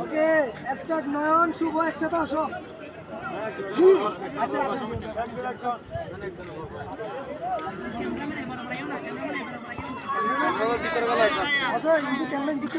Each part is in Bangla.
ওকে স্টার্ট নয়ন শুভ একসাথে আসো। আচ্ছা আচ্ছা। কিন্তু ক্যামেরা দিতে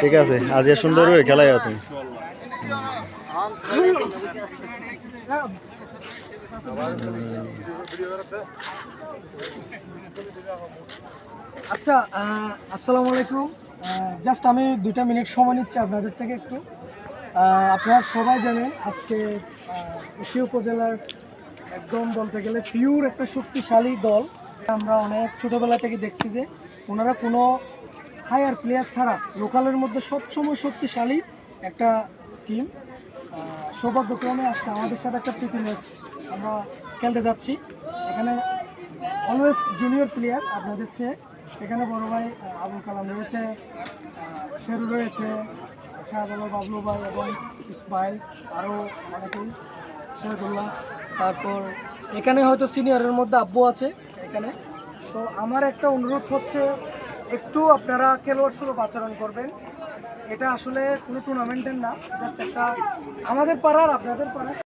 ঠিক আছে এ সুন্দর করে খেলাই তুমি। আচ্ছা আসসালামু আলাইকুম। জাস্ট আমি দুইটা মিনিট সময় নিচ্ছি আপনাদের থেকে একটু। আপনারা সবাই জানেন আজকে এশিয়া উপজেলার একদম বলতে গেলে পিওর একটা শক্তিশালী দল। আমরা অনেক ছোটোবেলা থেকে দেখছি যে ওনারা কোনো হায়ার প্লেয়ার ছাড়া লোকালের মধ্যে সবসময় শক্তিশালী একটা টিম সৌভাগ্যক্রমে আজকে আমাদের সাথে একটা প্রীতি ম্যাচ আমরা খেলতে যাচ্ছি। এখানে অলওয়েজ জুনিয়র প্লেয়ার আপনাদের চেয়ে এখানে বড় ভাই আবুল কালাম রয়েছে শেরু রয়েছে, শাহজালাল বাবলু ভাই এবং ইসমাইল আরও অনেকেই, শেরুল্লাহ। তারপর এখানে হয়তো সিনিয়রের মধ্যে আব্বু আছে এখানে। তো আমার একটা অনুরোধ হচ্ছে একটু আপনারা খেলোয়াড় সুলভ আচরণ করবেন। এটা আসলে কোনো টুর্নামেন্টের না জাস্ট একটা আমাদের পাড়ার, আপনাদের পাড়ার।